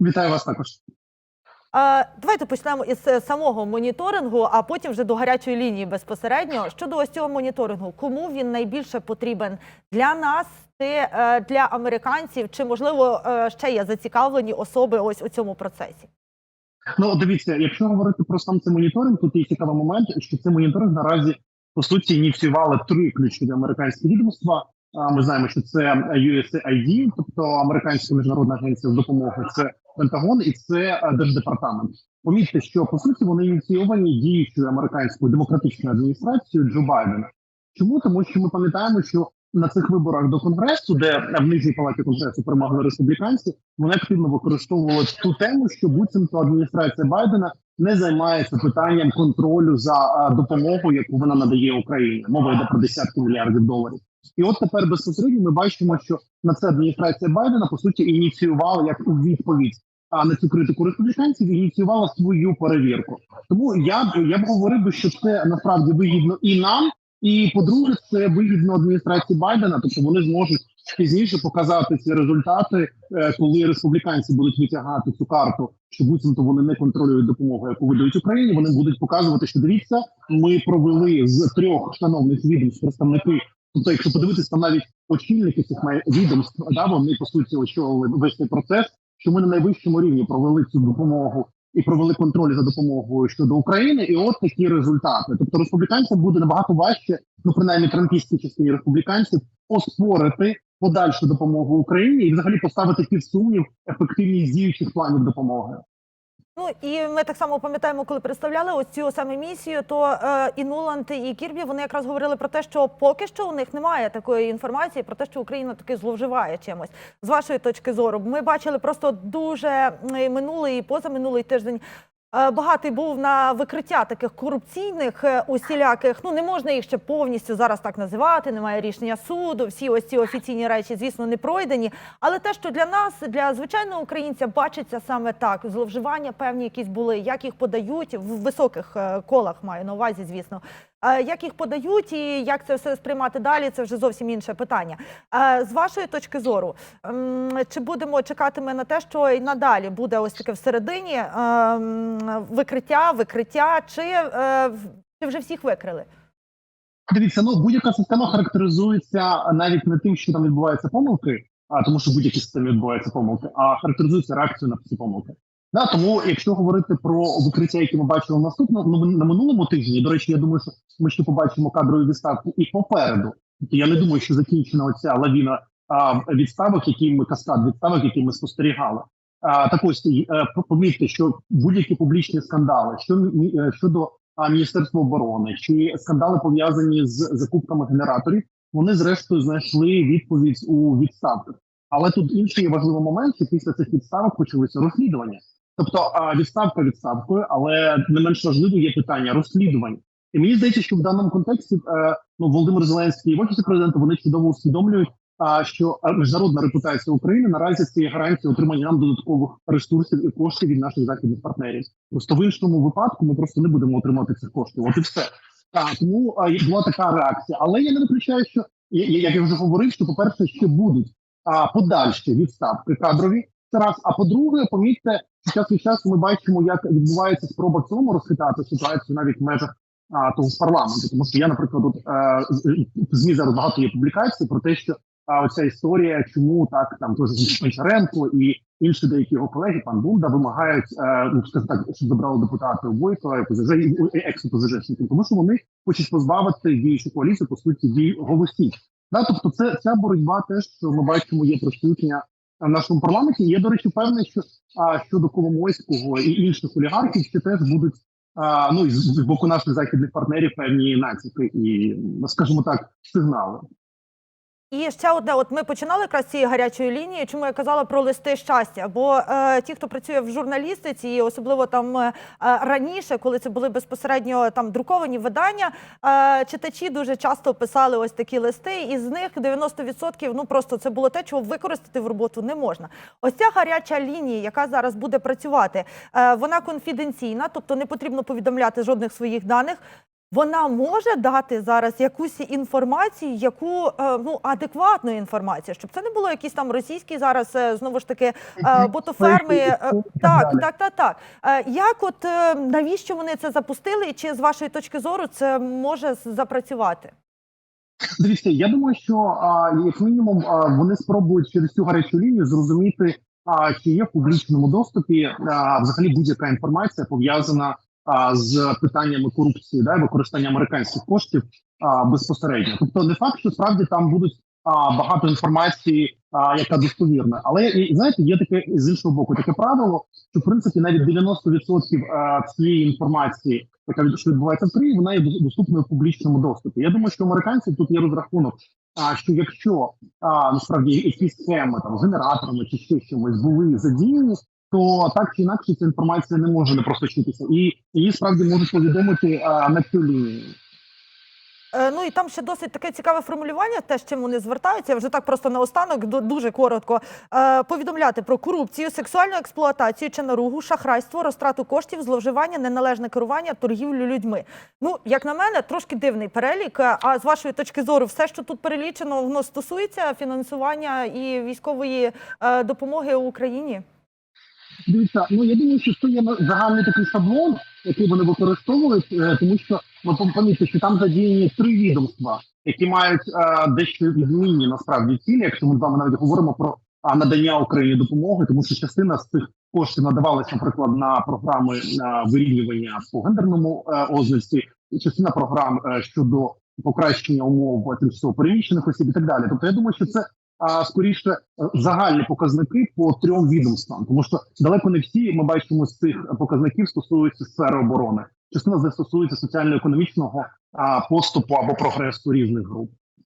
Вітаю вас також. Давайте почнемо із е, самого моніторингу, а потім вже до гарячої лінії безпосередньо. Щодо ось цього моніторингу, кому він найбільше потрібен для нас, е, для американців, чи можливо е, ще є зацікавлені особи ось у цьому процесі? Ну дивіться, якщо говорити про сам цей моніторинг, тут є цікавий момент, що цей моніторинг наразі по суті ініціювали три ключові американські відомства. Ми знаємо, що це USAID, тобто американська міжнародна агенція з допомоги, це Пентагон і це е, держдепартамент. Помітьте, що по суті вони ініційовані діючою американською демократичною адміністрацією Джо Байдена. Чому тому, що ми пам'ятаємо, що на цих виборах до конгресу, де в нижній палаті конгресу перемогли республіканці, вони активно використовували ту тему, що буцімто адміністрація Байдена не займається питанням контролю за а, допомогу, яку вона надає Україні. Мова йде про десятки мільярдів доларів. І от тепер безпосередньо ми бачимо, що на це адміністрація Байдена по суті ініціювала як у відповідь а на цю критику республіканців ініціювала свою перевірку. Тому я б я б говорив би, що це насправді вигідно і нам. І по-друге, це вигідно адміністрації Байдена, тобто вони зможуть пізніше показати ці результати, е, коли республіканці будуть витягати цю карту, що буцімто вони не контролюють допомогу, яку видають Україні. Вони будуть показувати, що дивіться, ми провели з трьох шановних відомств представники. Тобто, якщо подивитися, навіть очільники цих відомств, да вони по суті очолили весь цей процес. Що ми на найвищому рівні провели цю допомогу і провели контроль за допомогою щодо України, і от такі результати. Тобто республіканцям буде набагато важче, ну принаймні трампійській частині республіканців, оспорити подальшу допомогу Україні і взагалі поставити під сумнів ефективність діючих планів допомоги. Ну і ми так само пам'ятаємо, коли представляли ось цю саме місію, то е, і Нуланд, і Кірбі вони якраз говорили про те, що поки що у них немає такої інформації про те, що Україна таки зловживає чимось. З вашої точки зору, ми бачили просто дуже минулий і позаминулий тиждень. Е, Багатий був на викриття таких корупційних е, усіляких. Ну не можна їх ще повністю зараз так називати. Немає рішення суду. Всі ось ці офіційні речі, звісно, не пройдені. Але те, що для нас, для звичайного українця, бачиться саме так: зловживання певні якісь були, як їх подають в високих е, колах, маю на увазі, звісно. Е, Як їх подають і як це все сприймати далі, це вже зовсім інше питання. Е, З вашої точки зору, чи будемо чекати ми на те, що і надалі буде ось таке всередині ем, викриття, викриття, чи, е, чи вже всіх викрили? Дивіться, ну будь-яка система характеризується навіть не тим, що там відбуваються помилки, а тому, що будь-якій системі відбуваються помилки, а характеризується реакцією на ці помилки. Да, тому, якщо говорити про викриття, які ми бачили наступного ну, на минулому тижні, до речі, я думаю, що ми ще побачимо кадрові відставки і попереду. Тобто я не думаю, що закінчена оця лавіна а, відставок, які ми каскад відставок, які ми спостерігали. А, так ось е, помітьте, що будь-які публічні скандали, що е, щодо а, Міністерства оборони чи скандали пов'язані з закупками генераторів, вони зрештою знайшли відповідь у відставках. Але тут інший важливий момент, що після цих відставок почалися розслідування. Тобто відставка відставкою, але не менш важливо є питання розслідувань. І мені здається, що в даному контексті е, ну Володимир Зеленський і в офісі президента вони чудово усвідомлюють, що е, міжнародна репутація України наразі це гарантія отримання нам додаткових ресурсів і коштів від наших західних партнерів. Просто в іншому випадку ми просто не будемо отримати цих коштів. От і все. Так, тому була така реакція. Але я не виключаю, що як я вже говорив, що по перше, ще будуть подальші відставки кадрові. Це раз. А по-друге, помітьте, час від часу ми бачимо, як відбувається спроба в цілому розхитати ситуацію навіть в межах а, того парламенту. Тому що я, наприклад, от, е, ЗМІ зараз багато є публікацій про те, що а, оця історія, чому так там теж Пенчаренко і інші деякі його колеги, пан Бунда, вимагають, е, ну так, щоб забрали депутати Бойко, ПЗЖ, і екс-ПЗЖників, тому що вони хочуть позбавити діючу коаліцію, по суті, дій голосів. Да, тобто, це ця боротьба, теж що ми бачимо, є присутня нашому парламенті. Я, до речі, певний, що а, щодо Коломойського і інших олігархів ще теж будуть а, ну і з боку наших західних партнерів певні нацики і, скажімо так, сигнали. І ще одне, от ми починали якраз цієї гарячої лінії. Чому я казала про листи щастя? Бо е, ті, хто працює в журналістиці, і особливо там е, раніше, коли це були безпосередньо там друковані видання, е, читачі дуже часто писали ось такі листи, і з них 90% ну просто це було те, чого використати в роботу не можна. Ось ця гаряча лінія, яка зараз буде працювати, е, вона конфіденційна, тобто не потрібно повідомляти жодних своїх даних. Вона може дати зараз якусь інформацію, яку е, ну адекватну інформацію, щоб це не було якісь там російські зараз е, знову ж таки е, ботоферми. Так, так, так, так. Як от навіщо вони це запустили, і чи з вашої точки зору це може запрацювати? Дивіться, я думаю, що як мінімум вони спробують через цю гарячу лінію зрозуміти, чи є в публічному доступі взагалі будь-яка інформація пов'язана а, з питаннями корупції, да, використання американських коштів а, безпосередньо. Тобто, не факт, що справді там будуть а, багато інформації, а, яка достовірна, але і, знаєте, є таке з іншого боку таке правило, що в принципі навіть 90% цієї інформації, яка що відбувається в Києві, вона є доступною в публічному доступі. Я думаю, що у американців тут є розрахунок. А що якщо а, насправді якісь схеми там генераторами чи ще чимось були задіяні, то так чи інакше ця інформація не може не просочитися, і її справді можуть повідомити на цю лінію. Ну і там ще досить таке цікаве формулювання, те, з чим вони звертаються. Вже так просто наостанок ду- дуже коротко е, повідомляти про корупцію, сексуальну експлуатацію чи наругу, шахрайство, розтрату коштів, зловживання, неналежне керування, торгівлю людьми. Ну, як на мене, трошки дивний перелік. е, А з вашої точки зору, все, що тут перелічено, воно стосується фінансування і військової е, допомоги Україні. Дивіться, ну я думаю, що це є загальний такий шаблон, який вони використовують, е, тому що ви пом- помітьте, що там задіяні три відомства, які мають е, дещо відмінні насправді цілі, якщо ми з вами навіть говоримо про надання Україні допомоги, тому що частина з цих коштів надавалася, наприклад, на програми е, вирівнювання по гендерному е, ознаці, частина програм е, щодо покращення умов тимчасово переміщених осіб і так далі. Тобто, я думаю, що це а скоріше е, загальні показники по трьом відомствам, тому що далеко не всі ми бачимо з цих показників стосуються сфери оборони. Частина з стосується соціально-економічного поступу або прогресу різних груп.